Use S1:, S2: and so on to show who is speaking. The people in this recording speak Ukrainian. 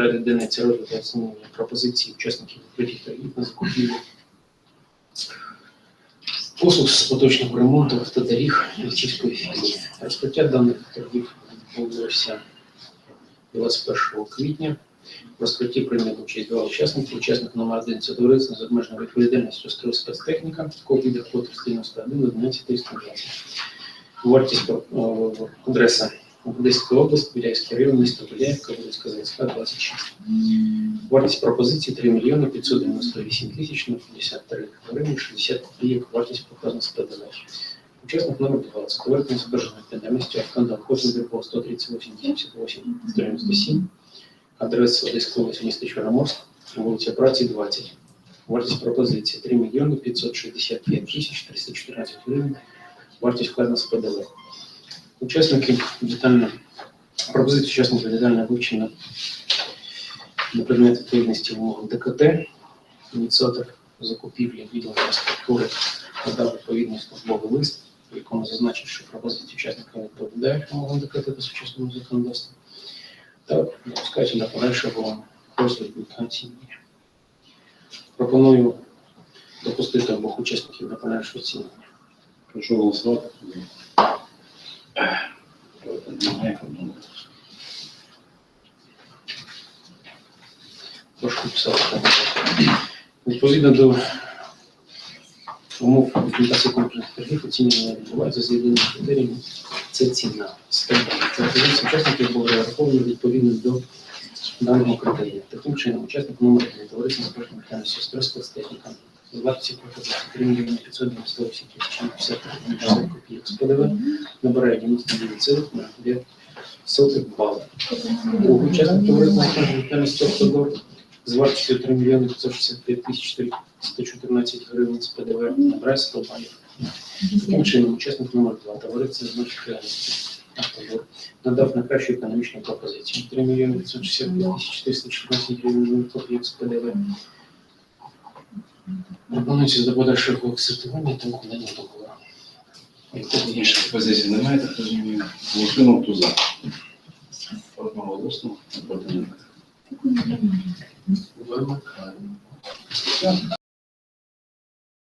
S1: порядок денний це розгляд оцінювання пропозицій учасників відкритих торгів на закупівлю послуг з поточного ремонту автодоріг Ільчівської філії. Розпочаття даних торгів відбулося 21 квітня. В розкритті прийнято участь два учасники. Учасник номер 1 це товариство з обмеженою відповідальністю «Строй спецтехніка, копій доходу 91 11 320. Вартість адреса Одеська область, Біляївський район, місто Біляївка, Волинська заводська, 26. Вартість пропозиції 3 мільйони 598 тисяч 053 гривень 60 копійок. Вартість показана з ПДВ. Учасник номер 2 це товариство з обмеженою відповідальністю Авканда Кожен депо 138 78 197. Адреса Одеська область, місто Чорноморськ, вулиця Праці, 20. Вартість пропозиції 3 мільйони 565 тисяч 314 гривень. Вартість вкладена з ПДВ. Учасники детально пропозиції учасників детально вивчено на предмет відповідності вимогам ДКТ. Ініціатор закупівлі відділ інфраструктури надав відповідний службовий лист, в якому зазначив, що пропозиції учасника не відповідають вимогам ДКТ та сучасному законодавству. Та допускається до подальшого розгляду та. Пропоную допустити обох учасників до подальшого оцінювання.
S2: Прошу голосувати.
S1: Прошу писати. Відповідно до умов документації конкурсних торгів оцінювання відбувається з єдиним критерієм це ціна. Це позиції учасників були розраховані відповідно до даного критерію. Таким чином, учасник номер 1 товариство з відповідальністю «Строй спецтехніка» з вартості пропозиції 3 мільйони 598 тисяч 50 копійок з ПДВ набирає 99,9 сотих балів. Другий учасник товариства обмеженою «Автодор» з вартістю 3 мільйони 565 тисяч 114 гривень з ПДВ набирає 100 балів. Таким чином, учасник номер 2 товариство з відповідальністю «Автодор» надав на кращу економічну пропозицію 3 мільйони 565 тисяч 414 гривень з ПДВ. Пропонується до подальшого сортування та укладення договору.
S2: Інших позицій немає, так розумію. Голосуємо, хто за. Одноголосно, проти немає.
S1: Вимикаємо.